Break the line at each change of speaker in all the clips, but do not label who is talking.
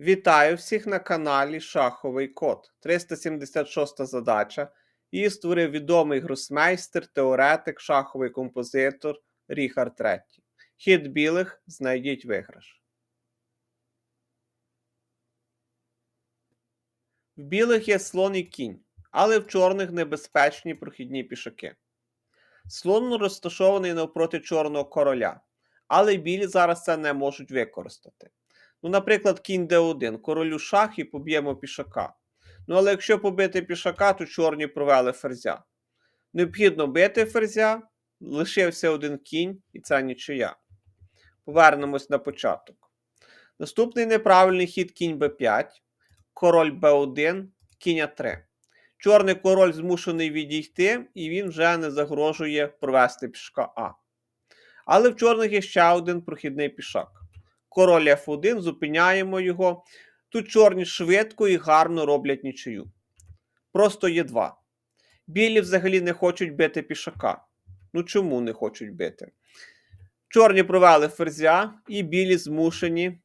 Вітаю всіх на каналі Шаховий Код. 376 задача. Її створив відомий гросмейстер, теоретик, шаховий композитор Ріхард III. Хід білих знайдіть виграш. В білих є слон і кінь, але в чорних небезпечні прохідні пішаки. Слон розташований навпроти чорного короля, але білі зараз це не можуть використати. Ну, наприклад, кінь d1, королю шах і поб'ємо пішака. Ну, але якщо побити пішака, то чорні провели ферзя. Необхідно бити ферзя, лишився один кінь, і це нічия. Повернемось на початок. Наступний неправильний хід кінь b5, король b1, кінь a3. Чорний король змушений відійти, і він вже не загрожує провести пішка А. Але в чорних є ще один прохідний пішак. Король F1, зупиняємо його. Тут чорні швидко і гарно роблять нічию. Просто є два. Білі взагалі не хочуть бити пішака. Ну чому не хочуть бити? Чорні провели ферзя, і білі змушені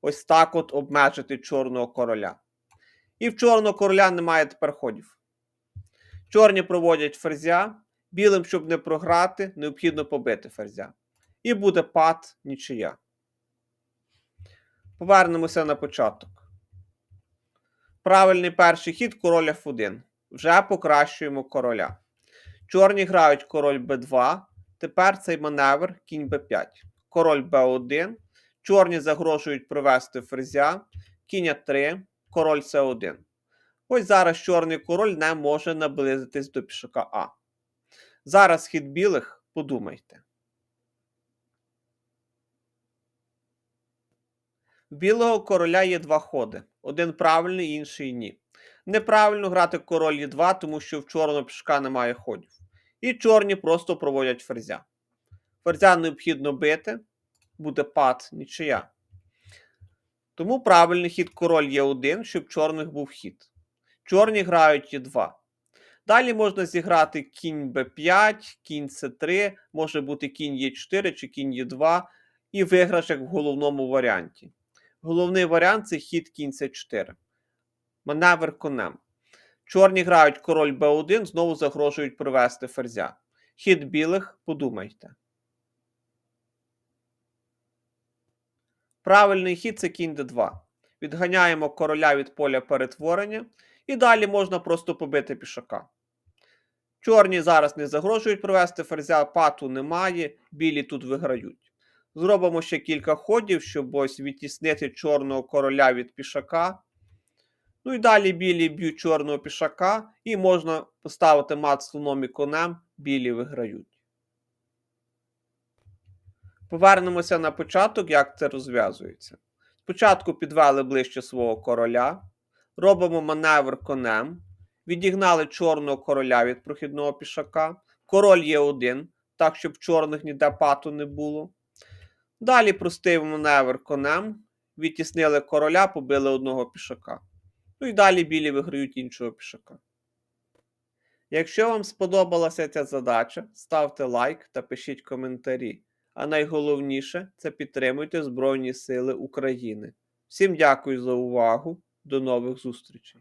ось так от обмежити чорного короля. І в чорного короля немає тепер ходів. Чорні проводять ферзя. Білим, щоб не програти, необхідно побити ферзя. І буде пад нічия. Повернемося на початок. Правильний перший хід король F1. Вже покращуємо короля. Чорні грають король b2. Тепер цей маневр кінь b5. Король b1. Чорні загрожують провести ферзя. Кінь А3, король С1. Ось зараз чорний король не може наблизитись до пішака А. Зараз хід білих, подумайте. В білого короля є два ходи. Один правильний, інший ні. Неправильно грати король є 2, тому що в чорного пішка немає ходів. І чорні просто проводять ферзя. Ферзя необхідно бити, буде пад нічия. Тому правильний хід король є 1, щоб чорних був хід. Чорні грають є 2. Далі можна зіграти кінь b5, кінь c3, може бути кінь e4 чи кінь e2, і виграш як в головному варіанті. Головний варіант це хід кінь c4. Маневр конем. Чорні грають король b1, знову загрожують провести ферзя. Хід білих, подумайте. Правильний хід це кінь d2. Відганяємо короля від поля перетворення. І далі можна просто побити пішака. Чорні зараз не загрожують провести ферзя, пату немає, білі тут виграють. Зробимо ще кілька ходів, щоб ось відтіснити чорного короля від пішака. Ну і далі білі б'ють чорного пішака, і можна поставити мат слоном і конем, білі виграють. Повернемося на початок, як це розв'язується. Спочатку підвели ближче свого короля, робимо маневр конем, відігнали чорного короля від прохідного пішака. Король є один, так щоб чорних ніде пату не було. Далі простий маневр конем, відтіснили короля, побили одного пішака. Ну і далі білі виграють іншого пішака. Якщо вам сподобалася ця задача, ставте лайк та пишіть коментарі. А найголовніше це підтримуйте Збройні Сили України. Всім дякую за увагу. До нових зустрічей!